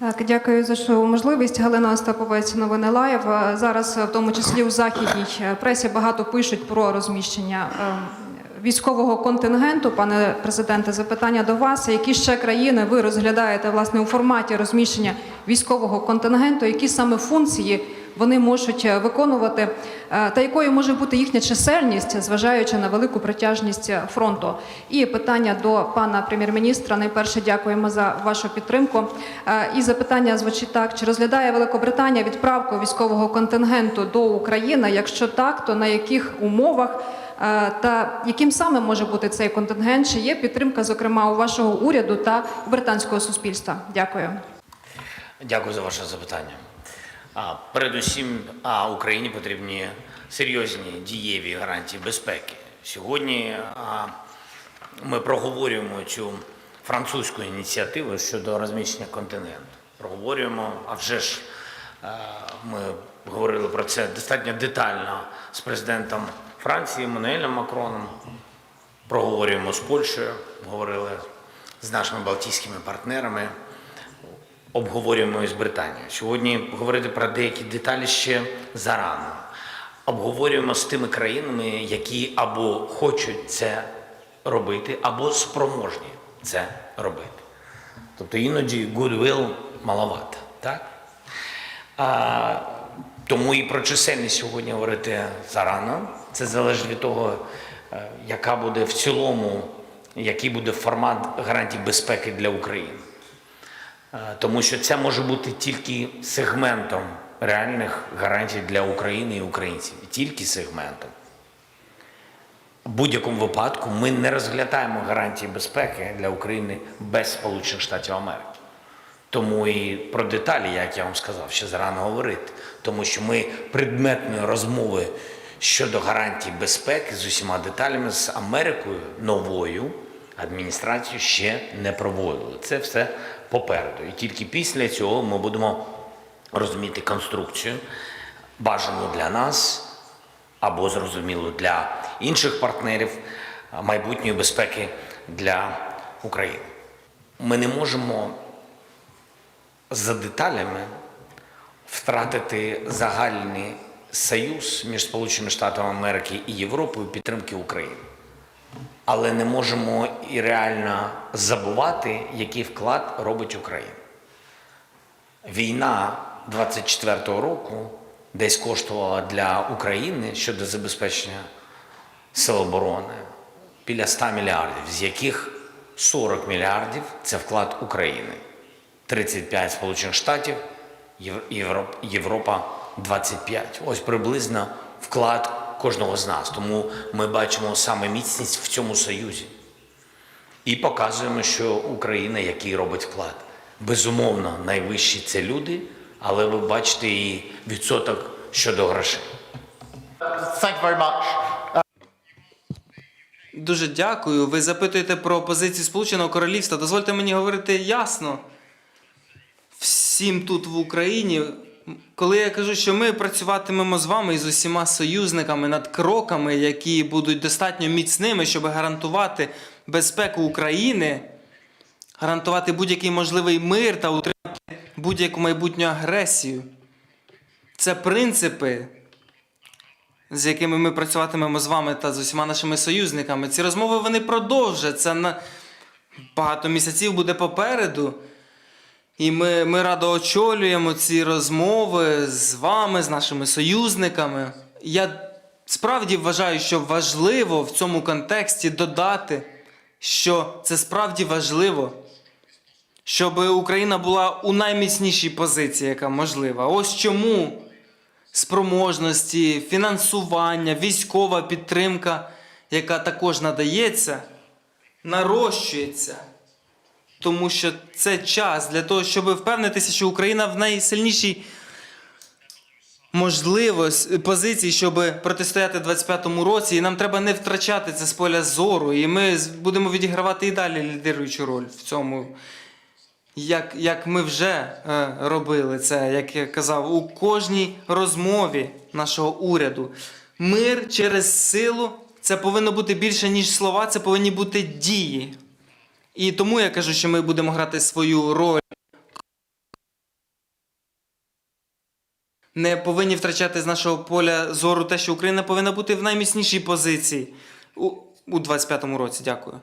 Так, дякую за що можливість. Галина Остаповець, новини Лайв. Е, Зараз, е, в тому числі у західній е, пресі, багато пишуть про розміщення військового контингенту. Пане президенте, запитання до вас: які ще країни ви розглядаєте власне у форматі розміщення військового контингенту? Які саме функції вони можуть е, виконувати, е, та якою може бути їхня чисельність, зважаючи на велику притяжність е, фронту? І питання до пана прем'єр-міністра. Найперше дякуємо за вашу підтримку. І запитання звучить так: чи розглядає Великобританія відправку військового контингенту до України? Якщо так, то на яких умовах? Та яким саме може бути цей контингент? Чи є підтримка, зокрема, у вашого уряду та британського суспільства? Дякую. Дякую за ваше запитання. А, передусім, а, Україні потрібні серйозні дієві гарантії безпеки. Сьогодні а, ми проговорюємо цю французьку ініціативу щодо розміщення континенту. Проговорюємо, а вже ж а, ми говорили про це достатньо детально з президентом Франції Еммануелем Макроном. Проговорюємо з Польщею, говорили з нашими балтійськими партнерами обговорюємо із Британією. Сьогодні говорити про деякі деталі ще зарано. Обговорюємо з тими країнами, які або хочуть це робити, або спроможні це робити. Тобто іноді goodwill маловато. Так? А, тому і про чисельність сьогодні говорити зарано. Це залежить від того, е, яка буде в цілому, який буде формат гарантій безпеки для України. Е, Тому що це може бути тільки сегментом реальних гарантій для України і українців. Тільки сегментом. В будь-якому випадку ми не розглядаємо гарантії безпеки для України без Сполучених Штатів Америки. Тому і про деталі, як я вам сказав, ще зарано говорити. Тому що ми предметної розмови щодо гарантій безпеки з усіма деталями з Америкою новою адміністрацією ще не проводили. Це все попереду. І тільки після цього ми будемо розуміти конструкцію, бажану для нас або зрозуміло для інших партнерів майбутньої безпеки для України. Ми не можемо за деталями втратити загальний союз між Сполученими Штатами Америки і Європою підтримки України. Але не можемо і реально забувати, який вклад робить Україна. Війна 24-го року десь коштувала для України щодо забезпечення сил оборони біля 100 мільярдів, з яких 40 мільярдів це вклад України, 35 Сполучених Штатів, Європа 25. Ось приблизно вклад кожного з нас. Тому ми бачимо саме міцність в цьому союзі і показуємо, що Україна, який робить вклад. Безумовно, найвищі це люди, але ви бачите і відсоток щодо грошей. Thank you very much. Дуже дякую. Ви запитуєте про позицію Сполученого Королівства. Дозвольте мені говорити ясно. Всім тут в Україні. Коли я кажу, що ми працюватимемо з вами і з усіма союзниками над кроками, які будуть достатньо міцними, щоб гарантувати безпеку України, гарантувати будь-який можливий мир та утримати будь-яку майбутню агресію. Це принципи, з якими ми працюватимемо з вами та з усіма нашими союзниками. Ці розмови вони продовжаться на багато місяців буде попереду. І ми, ми радо очолюємо ці розмови з вами, з нашими союзниками. Я справді вважаю, що важливо в цьому контексті додати, що це справді важливо, щоб Україна була у найміцнішій позиції, яка можлива. Ось чому спроможності, фінансування, військова підтримка, яка також надається, нарощується. Тому що це час для того, щоб впевнитися, що Україна в найсильнішій можливості позиції, щоб протистояти 25-му році, і нам треба не втрачати це з поля зору. І ми будемо відігравати і далі лідируючу роль в цьому. Як, як ми вже е, робили це, як я казав, у кожній розмові нашого уряду. Мир через силу це повинно бути більше, ніж слова, це повинні бути дії. І тому я кажу, що ми будемо грати свою роль. Не повинні втрачати з нашого поля зору те, що Україна повинна бути в найміцнішій позиції у 2025 році. Дякую.